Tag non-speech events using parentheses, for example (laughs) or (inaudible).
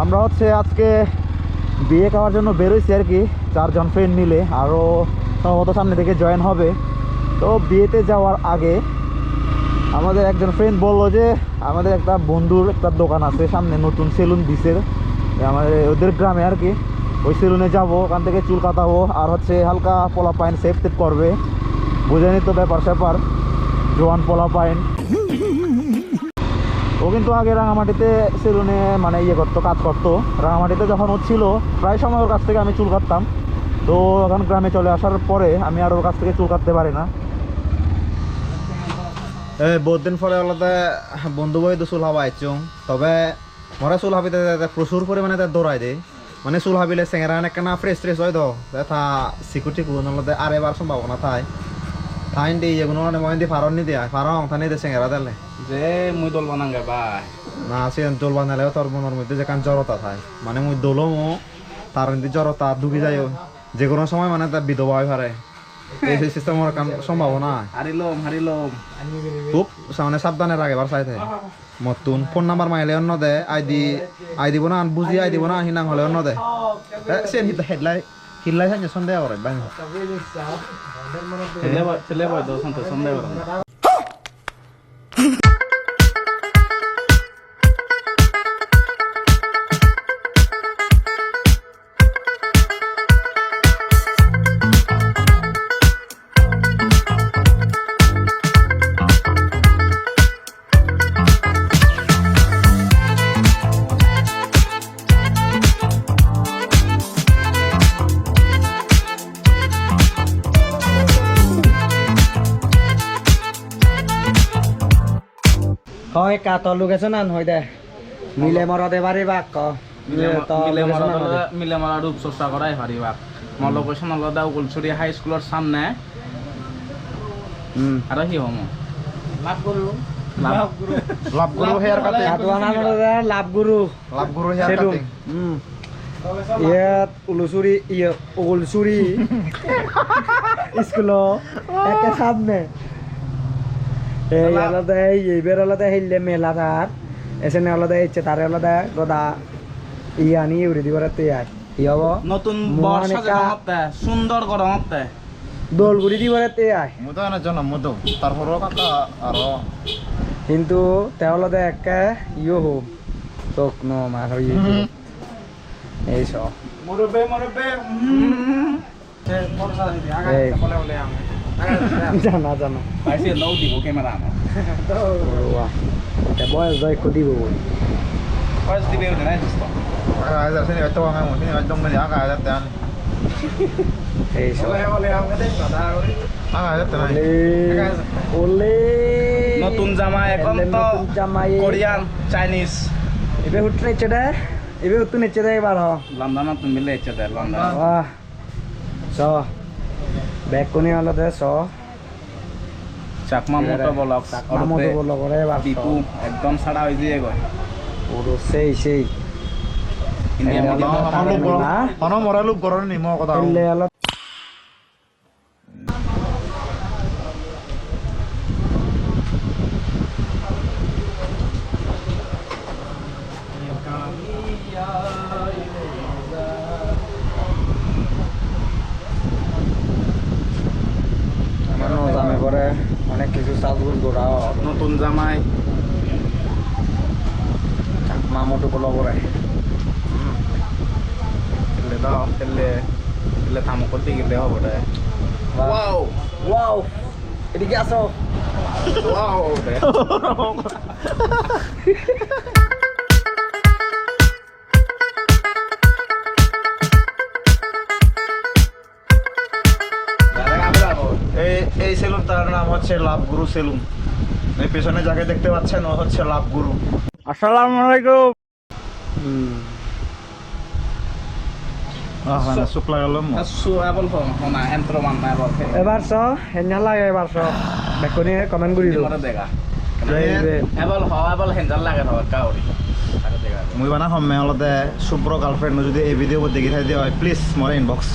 আমরা হচ্ছে আজকে বিয়ে খাওয়ার জন্য বেরোইছি আর কি, চারজন ফ্রেন্ড মিলে আরও সম্ভবত সামনে থেকে জয়েন হবে। তো বিয়েতে যাওয়ার আগে আমাদের একজন ফ্রেন্ড বলল যে, আমাদের একটা বন্ধুর একটা দোকান আছে, সামনে নতুন সেলুন দিছে। আমাদের, ওদের গ্রামে আর কি, ওই সেলুনে যাব, ওখান থেকে চুল কাটাবো, আর হচ্ছে হালকা পোলা পাইন সেফ করবে। বুঝেনি তো ব্যাপার স্যাপার জোয়ান পোলা পাইন। ও কিন্তু আগে রাঙামাটিতে সেলুনে মানে ইয়ে করতো, কাজ করতো। রাঙামাটিতে যখন ও ছিল, প্রায় সময় ওর কাছ থেকে আমি চুল কাটতাম। তো এখন গ্রামে চলে আসার পরে আমি আর ওর কাছ থেকে চুল কাটতে পারি না। বহুত দিন পরে আলাদা বন্ধু বই তো চুল হাবা আইচুং। তবে মরে চুল হাবিতে প্রচুর পরিমাণে তার দৌড়াই দেয় মানে চুল হাবিলে চেঙেরা অনেক না ফ্রেশ ট্রেশ হয় তো তা সিকিউরিটি গুণ আলাদা আর এবার সম্ভাবনা থাই। থাইন দিয়ে এগুলো মানে দিয়ে ফারন নি দিয়া ফারন অংথানি দিয়ে চেঙেরা দিলে যে মুই দল বানাঙ্গে বাই না সে দোল বানালেও তোর মনের মধ্যে যে কান জড়তা থাকে মানে মুই দোলো মো তার মধ্যে জড়তা ঢুকি যায় যে কোনো সময় মানে তার বিধবা হয়ে পারে এই সিস্টেমের কাম সম্ভাবনা হারিলম হারিলম খুব মানে সাবধানে রাখে বার চাইতে মতুন ফোন নাম্বার মাইলে অন্য দে আইডি আই দিব না বুঝি আই দিব না হিনাং হলে অন্য দে হিত হেডলাই হিলাই সাইনে সন্দেহ করে বাই ছেলে বয় ছেলে বয় দো হয় কাতর লোকেশন আন হয় দে। মিলে মরদে বাড়ি বাক ক। মিলে মারা মিলে মারা রূপ চর্চা করাই পারিবা মোৰ লোকেশ্যন আলাদা উলচুৰি হাই স্কুলৰ সামনে আৰু সি হম লাভ কৰোঁ লাভ। গুরু হেয়ার কাটিং। কাটোয়ানা মরদে লাভ গুরু লাভ গুরু হেয়ার কাটিং। উম। ইয়াত উলুচুরি ইয়ে উলচুরি (laughs) স্কুল একে সামনে এই আলাদা এই এইবার আলাদা হেললে মেলা তার। এসে আলাদা ইচ্ছে তারে আলাদা গদা। ইয়ানি উড়ি দিবার তে আয়। ই হব? নতুন বৰ মোহনিকা। সাজে সুন্দৰ গৰমতে দোলগুড়ি দিবার তে আয়। মুদো না জন্ম মুদো তারপরও কাকা আরও। কিন্তু তেওঁলোকে একে ইও হোক তোক ন মাৰ এই চ মুৰব্বে মুৰব্বে এই। জানা জানা। পাইছে নৌ দিব কেমেৰা বৰুৱা এতিয়া বয়স বুলি ফাৰ্ষ্ট দিবে নাই দোস্ত agak ada tan. এই চ Agak ada tan. ওলে নতুন একন্ত নতুন জামাই। Korean Chinese. এবে হুটু নেচে দে এবে হুটু নেচে দে এবার হ। লণ্ডনত মিলে ইচ্ছে দে লণ্ডন বাহ। চ। বেগ স চাকমা দে ব্লক চাকমা মতো ব্লক নামতো বাপ বিপু একদম ছাড়া হৈ যায় গয় পুরো সেই সেই। ইণ্ডিয়া এই হনো মরালু গরনি lu Nah. পরে অনেক কিছু সাজগুজ গোড়াও নতুন জামাই মামতো বলো করে খেলে দাও খেললে খেললে থামকত দি গেলে হ'ব দে ওয়াও ওয়াও এদিকে আসো। ওয়াও (laughs) (laughs) (laughs) এই সেলুন তার নাম হচ্ছে লাভ গুরু সেলুন এই পেছনে যাকে দেখতে পাচ্ছেন ও হচ্ছে লাভ গুরু আসসালামু আলাইকুম। আহ মানে নাই বল এবার চ হেনা লাগে এবার চ। বেকনি কমেন্ট কৰি দিওঁ। মরে দেখা এই এবল হ এবল হেঞ্জাল লাগে ধর কাউরি আরে দেখা মই মানে অলতে শুভ্র গার্লফ্রেন্ড যদি এই ভিডিও দেখি থাকি হয় প্লিজ মোৰ ইনবক্স